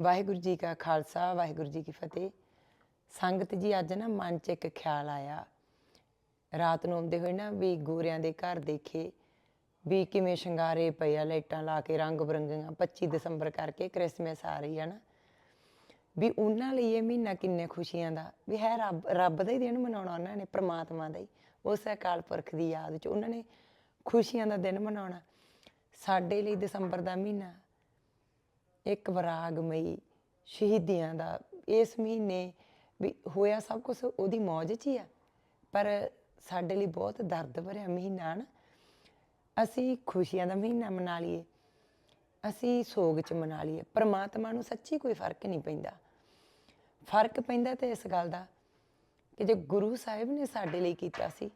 ਵਾਹਿਗੁਰੂ ਜੀ ਕਾ ਖਾਲਸਾ, ਵਾਹਿਗੁਰੂ ਜੀ ਕੀ ਫਤਿਹ। ਸੰਗਤ ਜੀ, ਅੱਜ ਨਾ ਮਨ 'ਚ ਇੱਕ ਖਿਆਲ ਆਇਆ। ਰਾਤ ਨੂੰ ਆਉਂਦੇ ਹੋਏ ਨਾ ਵੀ ਗੋਰਿਆਂ ਦੇ ਘਰ ਦੇਖੇ ਵੀ ਕਿਵੇਂ ਸ਼ਿੰਗਾਰੇ ਪਏ ਆ, ਲਾਈਟਾਂ ਲਾ ਕੇ ਰੰਗ ਬਰੰਗੀਆਂ 25 ਦਸੰਬਰ ਕਰਕੇ ਕ੍ਰਿਸਮਸ ਆ ਰਹੀ ਹੈ ਨਾ। ਵੀ ਉਹਨਾਂ ਲਈ ਇਹ ਮਹੀਨਾ ਕਿੰਨੇ ਖੁਸ਼ੀਆਂ ਦਾ, ਵੀ ਹੈ ਰੱਬ ਰੱਬ ਦਾ ਹੀ ਦਿਨ ਮਨਾਉਣਾ ਉਹਨਾਂ ਨੇ, ਪ੍ਰਮਾਤਮਾ ਦਾ ਹੀ। ਉਸ ਅਕਾਲ ਪੁਰਖ ਦੀ ਯਾਦ 'ਚ ਉਹਨਾਂ ਨੇ ਖੁਸ਼ੀਆਂ ਦਾ ਦਿਨ ਮਨਾਉਣਾ। ਸਾਡੇ ਲਈ ਦਸੰਬਰ ਦਾ ਮਹੀਨਾ ਇੱਕ ਵਿਰਾਗਮਈ ਸ਼ਹੀਦੀਆਂ ਦਾ ਇਸ ਮਹੀਨੇ ਵੀ ਹੋਇਆ ਸਭ ਕੁਝ ਉਹਦੀ ਮੌਜ 'ਚ ਹੀ ਆ। ਪਰ ਸਾਡੇ ਲਈ ਬਹੁਤ ਦਰਦ ਭਰਿਆ ਮਹੀਨਾ ਨਾ। ਅਸੀਂ ਖੁਸ਼ੀਆਂ ਦਾ ਮਹੀਨਾ ਮਨਾ ਲਈਏ। ਅਸੀਂ ਸੋਗ 'ਚ ਮਨਾ ਲਈਏ। ਪਰਮਾਤਮਾ ਨੂੰ ਸੱਚੀ ਕੋਈ ਫ਼ਰਕ ਨਹੀਂ ਪੈਂਦਾ। ਫ਼ਰਕ ਪੈਂਦਾ ਤੇ ਇਸ ਗੱਲ ਦਾ ਕਿ ਜੇ ਗੁਰੂ ਸਾਹਿਬ ਨੇ ਸਾਡੇ ਲਈ ਕੀਤਾ ਸੀ,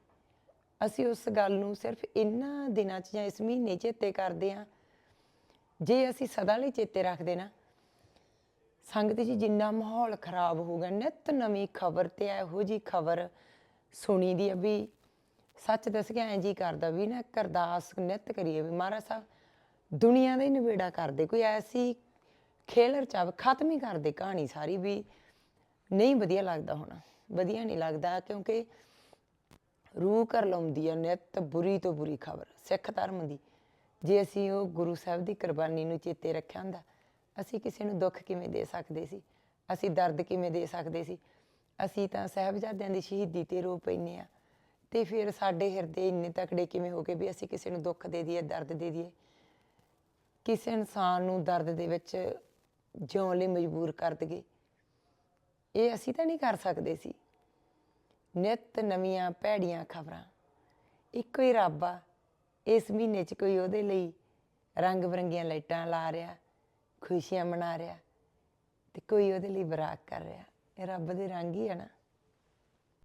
ਅਸੀਂ ਉਸ ਗੱਲ ਨੂੰ ਸਿਰਫ ਇਨ੍ਹਾਂ ਦਿਨਾਂ 'ਚ ਜਾਂ ਇਸ ਮਹੀਨੇ 'ਚ ਚੇਤੇ ਕਰਦੇ ਹਾਂ ਜੇ ਅਸੀਂ ਸਦਾ ਲਈ ਚੇਤੇ ਰੱਖਦੇ ਨਾ, ਸੰਗਤ ਜੀ ਜਿੰਨਾ ਮਾਹੌਲ ਖਰਾਬ ਹੋਊਗਾ, ਨਿਤ ਨਵੀਂ ਖਬਰ ਤੇ ਇਹੋ ਜੀ ਖਬਰ ਸੁਣੀ ਦੀ ਆ ਵੀ ਸੱਚ ਦੱਸ ਕੇ ਐਂ ਜੀ ਕਰਦਾ ਵੀ ਨਾ ਕਰਦਾਸ ਨਿਤ ਕਰੀਏ ਵੀ। ਮਹਾਰਾਜ ਸਾਹਿਬ, ਦੁਨੀਆ ਦਾ ਹੀ ਨਿਬੇੜਾ ਕਰਦੇ, ਕੋਈ ਐਸੀ ਖੇਲਰ ਚਾਵ ਖਤਮ ਹੀ ਕਰਦੇ ਕਹਾਣੀ ਸਾਰੀ ਵੀ ਨਹੀਂ ਵਧੀਆ ਲੱਗਦਾ ਹੋਣਾ। ਵਧੀਆ ਨਹੀਂ ਲੱਗਦਾ ਕਿਉਂਕਿ ਰੂਹ ਕਰ ਲਾਉਂਦੀ ਆ ਨਿਤ ਬੁਰੀ ਤੋਂ ਬੁਰੀ ਖਬਰ, ਸਿੱਖ ਧਰਮ ਦੀ। ਜੇ ਅਸੀਂ ਉਹ ਗੁਰੂ ਸਾਹਿਬ ਦੀ ਕੁਰਬਾਨੀ ਨੂੰ ਚੇਤੇ ਰੱਖਿਆ ਹੁੰਦਾ, ਅਸੀਂ ਕਿਸੇ ਨੂੰ ਦੁੱਖ ਕਿਵੇਂ ਦੇ ਸਕਦੇ ਸੀ? ਅਸੀਂ ਦਰਦ ਕਿਵੇਂ ਦੇ ਸਕਦੇ ਸੀ? ਅਸੀਂ ਤਾਂ ਸਾਹਿਬਜ਼ਾਦਿਆਂ ਦੀ ਸ਼ਹੀਦੀ ਤੇ ਰੋ ਪੈਨੇ ਆ ਤੇ ਫਿਰ ਸਾਡੇ ਹਿਰਦੇ ਇੰਨੇ ਤਕੜੇ ਕਿਵੇਂ ਹੋ ਗਏ ਵੀ ਅਸੀਂ ਕਿਸੇ ਨੂੰ ਦੁੱਖ ਦੇ ਦਈਏ, ਦਰਦ ਦੇ ਦਈਏ? ਕਿਸੇ ਇਨਸਾਨ ਨੂੰ ਦਰਦ ਦੇ ਵਿੱਚ ਜਿਉਣ ਲਈ ਮਜਬੂਰ ਕਰ ਦਈਏ। ਇਹ ਅਸੀਂ ਤਾਂ ਨਹੀਂ ਕਰ ਸਕਦੇ ਸੀ। ਨਿਤ ਨਵੀਆਂ ਭੈੜੀਆਂ ਖਬਰਾਂ। ਇੱਕੋ ਹੀ ਰੱਬ ਆ। ਇਸ ਮਹੀਨੇ 'ਚ ਕੋਈ ਉਹਦੇ ਲਈ ਰੰਗ ਬਰੰਗੀਆਂ ਲਾਈਟਾਂ ਲਾ ਰਿਹਾ, ਖੁਸ਼ੀਆਂ ਮਨਾ ਰਿਹਾ ਤੇ ਕੋਈ ਉਹਦੇ ਲਈ ਬਰਾਕ ਕਰ ਰਿਹਾ। ਇਹ ਰੱਬ ਦੇ ਰੰਗ ਹੀ ਹੈ ਨਾ।